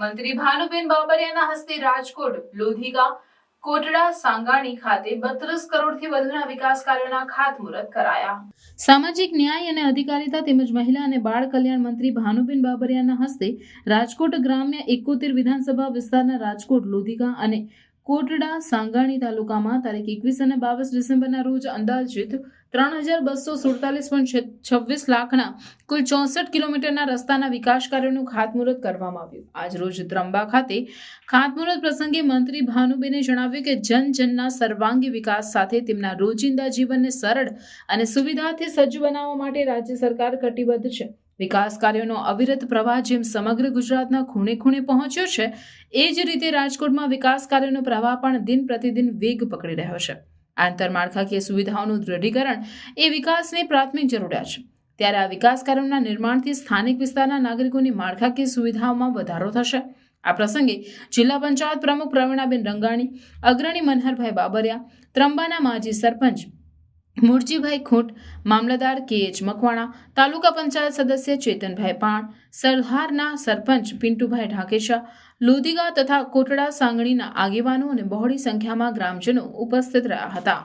મંત્રી ભાનુબેન બાબરિયાના હસ્તે રાજકોટ, લોધિકા વધુના વિકાસ કાર્યોના ખાતમુહૂર્ત કરાયા. સામાજિક ન્યાય અને અધિકારિતા તેમજ મહિલા અને બાળ કલ્યાણ મંત્રી ભાનુબેન બાબરિયાના હસ્તે રાજકોટ ગ્રામ્ય એકોતેર વિધાનસભા વિસ્તારના રાજકોટ, લોધિકા અને કોટડા, સાંગાણી તાલુકામાં તારીખ એકવીસ અને બાવીસ ડિસેમ્બરના રોજ અંદાજિત ત્રણ હજાર બસો સુડતાલીસ પોઈન્ટ છવ્વીસ લાખના કુલ ચોસઠ કિલોમીટરના રસ્તાના વિકાસ કાર્યોનું ખાતમુહૂર્ત કરવામાં આવ્યું. આજ રોજ ત્રંબા ખાતે ખાતમુહૂર્ત પ્રસંગે મંત્રી ભાનુબેને જણાવ્યું કે જન જનના સર્વાંગી વિકાસ સાથે તેમના રોજિંદા જીવનને સરળ અને સુવિધાથી સજ્જ બનાવવા માટે રાજ્ય સરકાર કટિબદ્ધ છે. વિકાસ કાર્યોનો અવિરત પ્રવાહ જેમ સમગ્ર ગુજરાતના ખૂણે ખૂણે પહોંચ્યો છે, એ જ રીતે રાજકોટમાં વિકાસ કાર્યોનો પ્રવાહ પણ દિન પ્રતિદિન વેગ પકડી રહ્યો છે. આંતરમાળખાકીય સુવિધાઓનું દૃઢીકરણ એ વિકાસની પ્રાથમિક જરૂરિયાત છે. ત્યારે આ વિકાસ કાર્યોના નિર્માણથી સ્થાનિક વિસ્તારના નાગરિકોની માળખાકીય સુવિધાઓમાં વધારો થશે. આ પ્રસંગે જિલ્લા પંચાયત પ્રમુખ પ્રવીણાબેન રંગાણી, અગ્રણી મનહરભાઈ બાબરિયા, ત્રંબાના માજી સરપંચ મૂળજીભાઈ ખૂંટ, મામલતદાર કે એચ. મકવાણા, તાલુકા પંચાયત સદસ્ય ચેતનભાઈ પાણ, સરહારના સરપંચ પિન્ટુભાઈ ઢાકેશા, લોધિગા તથા કોટડા સાંગણીના આગેવાનો અને બહોળી સંખ્યામાં ગ્રામજનો ઉપસ્થિત રહ્યા હતા.